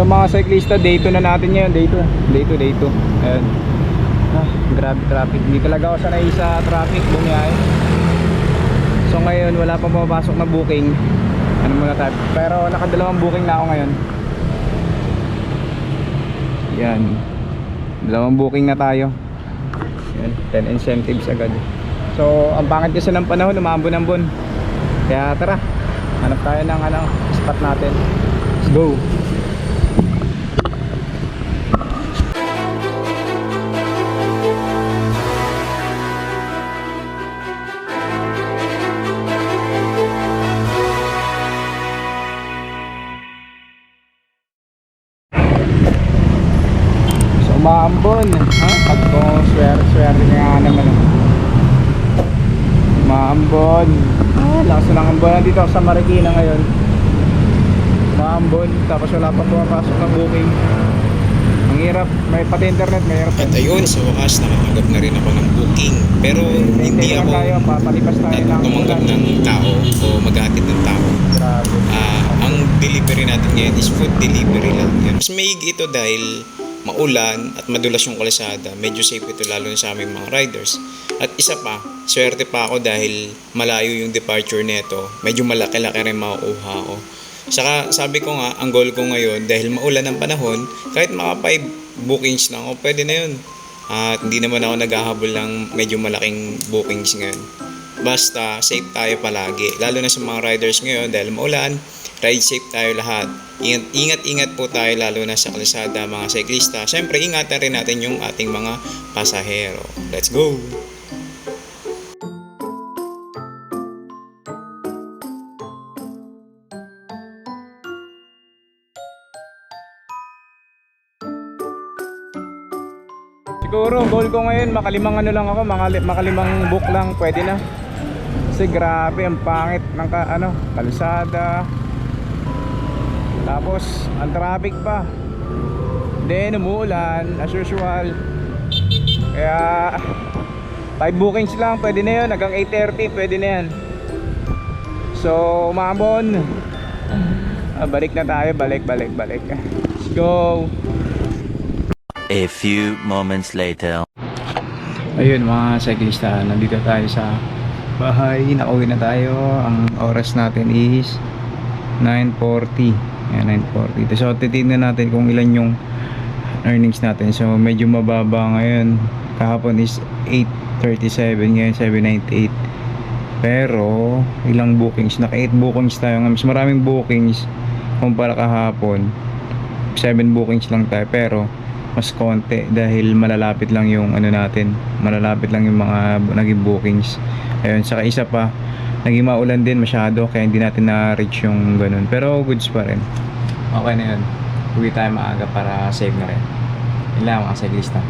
So mga cyclista, day 2 na natin ngayon, day 2. Day 2, day 2. Ayan. Ah, grabe traffic. Hindi talaga ako sanay sa traffic bumiyahe. So ngayon, wala pa pumapasok na booking. Ano muna tayo? Pero nakadalawang booking na ako ngayon. Yan. Dalawang booking na tayo. Yan, 10 incentives agad. So, ang pangit kasi ng panahon, umambon-ambon. Kaya tara, hanap tayo ng ano, spot natin. Let's go. So, umaambon. Ha? Pag ko swerte-swerte nga naman. oh. Umaambon. Ah, lakas na ng ambunan dito sa Marikina ngayon. Umaambon. Tapos wala pa pumapasok ng booking. Ang hirap. May pati internet, may hirap. At ayun, sa wakas nakatanggap na rin ako ng booking. Pero hindi lang ako tayo, papalipas tayo ng tumanggap ng tao o maghatid ng tao. Grabe. Ah, ang delivery natin ngayon is food delivery lang. Yan. Mas maigi ito dahil maulan at madulas yung kalsada. Medyo safe ito lalo na sa aming mga riders. At isa pa, swerte pa ako dahil malayo yung departure nito. Medyo malaki-laki rin mauuha ako. Saka sabi ko nga, ang goal ko ngayon dahil maulan ang panahon, kahit mga 5 bookings na ako, pwede na yun. At hindi naman ako naghahabol ng medyo malaking bookings ngayon. Basta safe tayo palagi. Lalo na sa mga riders ngayon dahil maulan, ride safe tayo lahat. Ingat, ingat-ingat po tayo lalo na sa kalsada mga cyclista. Siyempre, ingatan rin natin yung ating mga pasahero. Let's go! Siguro goal ko ngayon makalimang ano lang ako, makalimang book lang pwede na. Kasi grabe ang pangit ng ka, ano, kalsada. Tapos ang traffic pa. Then umuulan as usual. Kaya 5 bookings lang pwede na 'yon hanggang 8:30 pwede na 'yan. So, umabon. Ah, balik na tayo, balik, balik, balik. Let's go. A few moments later. Ayun mga cyclista, nandito tayo sa bahay. Nakauwi na tayo. Ang oras natin is 9.40. Ayan, 9.40. So, titignan natin kung ilan yung earnings natin. So, medyo mababa ngayon. Kahapon is 8.37. Ngayon, 7.98. Pero, ilang bookings? Naka 8 bookings tayo. Mas maraming bookings kumpara kahapon. 7 bookings lang tayo. Pero, mas konti dahil malalapit lang yung ano natin malalapit lang yung mga naging bookings. Ayun saka isa pa naging maulan din masyado kaya hindi natin na-reach yung ganun. Pero goods pa rin. Okay na yun. Uwi tayo maaga para save na rin. Yun lang mga cyclista